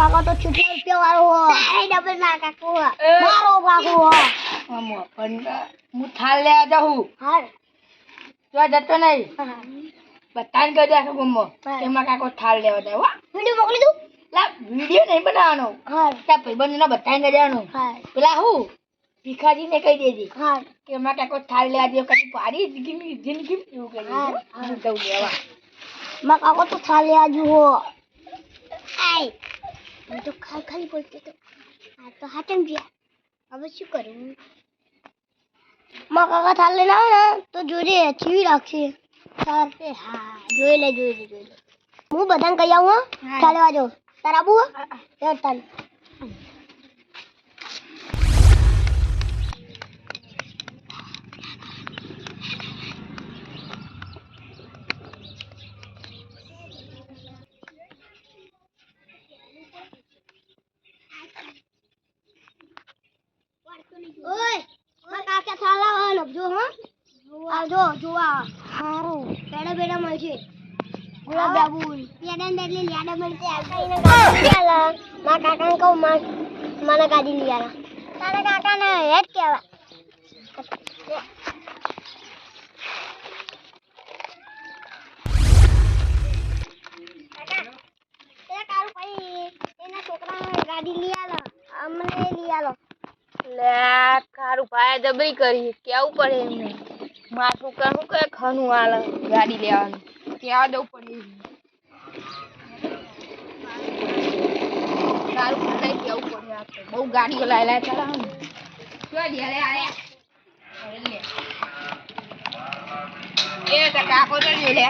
કાકા તો છૂટા રૂપિયા વાળો હો. એ ડબલ ના કાકો. મારો કાકો હો. આમ પણ હું થાલ લેવા જાઉં. હાર તો જતો નહીં. બતાન કહી દે મમ્મો એમાં. કાકો થાલ લેવા જાય હો. વિડિયો મોકલી દઉં? લા વીડિયો નહીં બનાવવાનો. હા ત્યાં ભાઈબંધોને બધાને કહી દેવાનું. હા પેલા હું? ભીખાજીને કહી દેજે. હા કે મારા કાકો થાલ લેવા દે કદી પાડી જિંદગી જિંદગી એવું કરી હા, દેજો. હા. હું જઉં લેવા. મારા કાકો તો થાલ આજુ હો. આય. હું તો ખાઈ ખાઈ બોલતો હતો આ તો હાટમ ગયા હવે શું કરું માં કાકા થાલ લઈને આવે ને તો જોજે ચીવી રાખશે તાર હા જોઈ લે જોઈ લે જોઈ લે હું બધાને કહી આવું હો. થાલે વાજો તાર તાર ઓય મારા કાકા થાલા આવે લખજો હો. આવજો જોવા હારું. પેડા પેડા મળશે. ગુલાબ બાબુલ પેડા ને એટલે લેડા મળશે આવતા મારા કાકાને કહું માં મને કાઢી લઈ આલા તારા કાકાને હેડ એના છોકરાને ગાડી લઈ આલો અમને લઈ આલો લે કારું ભાઈ જબરી કરી. કેવું પડે એમને? મારા છોકરા શું કહે ખાનું હાલ ગાડી લેવાનું. ત્યાં દઉં પડે. કારું ભાઈ કેવું પડે બહુ ગાડીઓ લાયેલા લાય ચલાવે ને. દે. એ તો કાકો લે.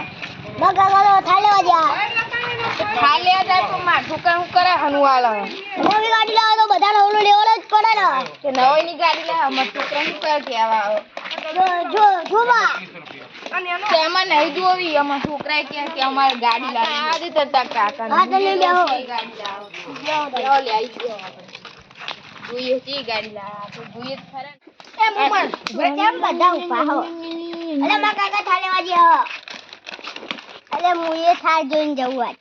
લેવા ખાલે જાય તો મારા છોકરા શું કરે ખાનું હાલ નવી ગાડી લાવો તો બધાને ઓલું લેવાનો જ પડે ને કે નવાઈની ગાડી લે અમારા છોકરા શું કરે કેવા આવે જો જો જોવા તો એમાં નહીં જોવી અમારા છોકરાએ કહે કે અમારે ગાડી લાવી આ રીતે તાર કાકાને. હા, તો લઈ લેવો. ગાડી લાવો. લેવો લે, આઈ ગયો. જોઈએ છે ગાડી લાવે આપણે જોઈએ ખરા ને. એ મુમન કેમ બધા ઊભા હો અલે મારા કાકા થાળ લેવા જા હો અલે હું એ થાળ જોઈને જવું આજ.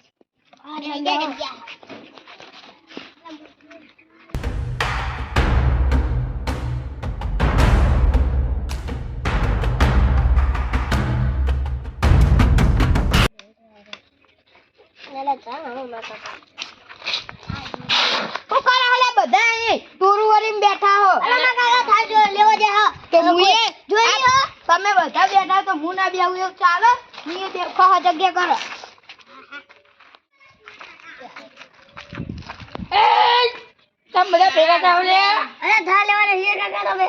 બેઠા હો. તમે બધા બેઠા તો હું ના બેહું એવું ચાલે? મુએ દેખો હો જગ્યા કરો. તમે બધા ભેગા થાવ લે. અરે થાળ લેવાના છે કાકા તમે.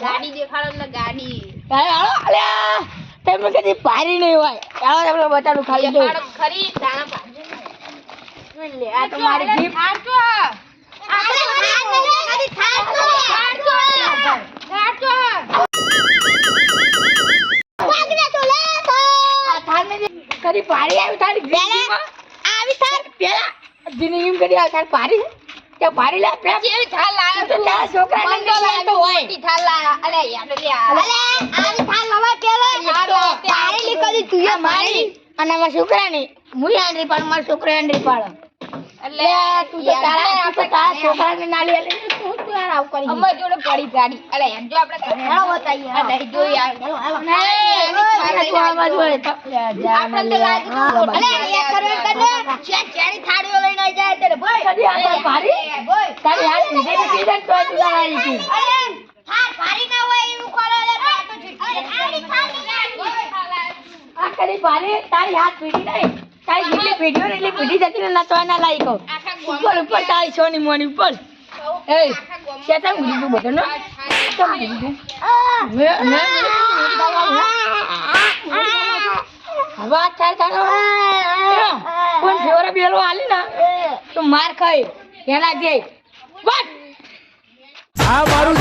ગાડી દેખાડો ને ગાડી. અરે હાલો અલ્યા તમે કદી પારી નહીં હોય. ચાલો તમને બતાડું ખાલી દો ખરી દાણા પાડી લે આ તો મારી જીપ આરજો અરે થાળ નહીં ખાલી થાળ તો આરજો કદી પારી આવી તારી આવી થાર પેલા જિંદગીમાં કદી આવી થાર પારી તે પારી લે પેલા. જેવી થાર લાયો તો તારા છોકરાને મંડો લાયો હોય. મોટી થાર લાયા અલે યાર લે આવી થાળ લવા થાળ લાવતે પારી નીકળી તું મારી અને મારા છોકરાની. હું હેન્ડરી પાડ મારા છોકરા આંડી પાડ. એટલે તું તો તારા તું તારા છોકરાને નાલી આલે. તું તું યાર આવું કરી અમાર જોડે પડી ગાડી. અલે યાર જો આપણે ઘરે બતાઈએ આ જો યાર હેલો હેલો નહીં તું આવા જોઈએ તો. આપણે તો લાગી તું અલે એક કરો ચે ચેડી થાળીઓ લઈને આવી જાય ત્યારે ભાઈ કદી આ તાર તારી હાથ નીચે નીચે તો તું લાવી તું અરે થાળ ભારી ના હોય એવું ખોલો લે તો તો અરે આની થાળ આ કદી પારી તારી હાથ પીડી નહીં. તારી જેટલી પીડીઓ ને એટલી પીડી જતી ને નચવા ના લાયકો ઉપર ઉપર તારી ની મોની ઉપર. એ શેતા ઉડી ગયું બધું ને? કેમ ઉડી ગયું મે મે હવે આ ચાલ ચાલો પણ ફેવરે બેલો આલી ના તો માર ખાય. એના જે. બસ આ મારું